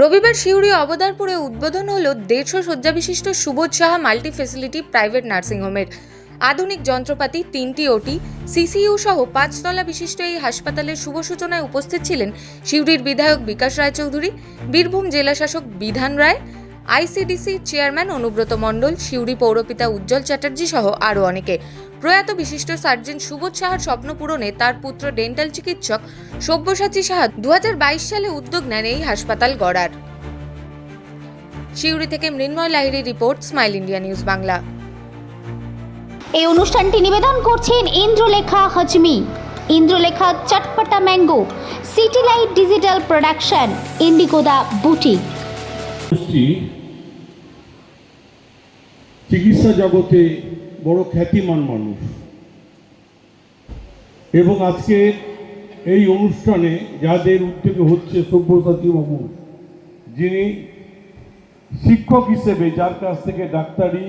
রবিবার সিউড়ি অবদারপুরে উদ্বোধন হলো দেড়শো শয্যাবিশিষ্ট Subodh Saha multi facility private নার্সিংহোমের আধুনিক যন্ত্রপাতি, তিনটি ওটি, সিসিইউ সহ পাঁচতলা বিশিষ্ট এই হাসপাতালের শুভ সূচনায় উপস্থিত ছিলেন সিউড়ির বিধায়ক বিকাশ রায়চৌধুরী, বীরভূম জেলাশাসক বিধান রায় আইসিডিসি চেয়ারম্যান অনুব্রত মণ্ডল, সিউড়ি পৌরপিতা উজ্জ্বল চ্যাটার্জি সহ আরও অনেকে। প্রয়াত বিশিষ্ট সার্জন সুবোধ সাহার স্বপ্ন পূরণে তার পুত্র ডেন্টাল চিকিৎসক সব্যসাচী সাহা দু সালে উদ্যোগ নেন এই হাসপাতাল গড়ার। সিউড়ি থেকে Mrinmoy Lahiri report, smile India news Bangla. এই অনুষ্ঠানটি নিবেদন করছেন Indralekha Hajmi. Indralekha Chatpata mango city light digital production, ইন্ডিগোদা boutique. চিকিৎসা জগতে বড় খ্যাতিমান মানুষ। এবং আজকে এই অনুষ্ঠানে যাদের উদ্যোগে হচ্ছে সব্যসাচী বাবু যিনি শিক্ষক হিসেবে যার কাছ থেকে ডাক্তারি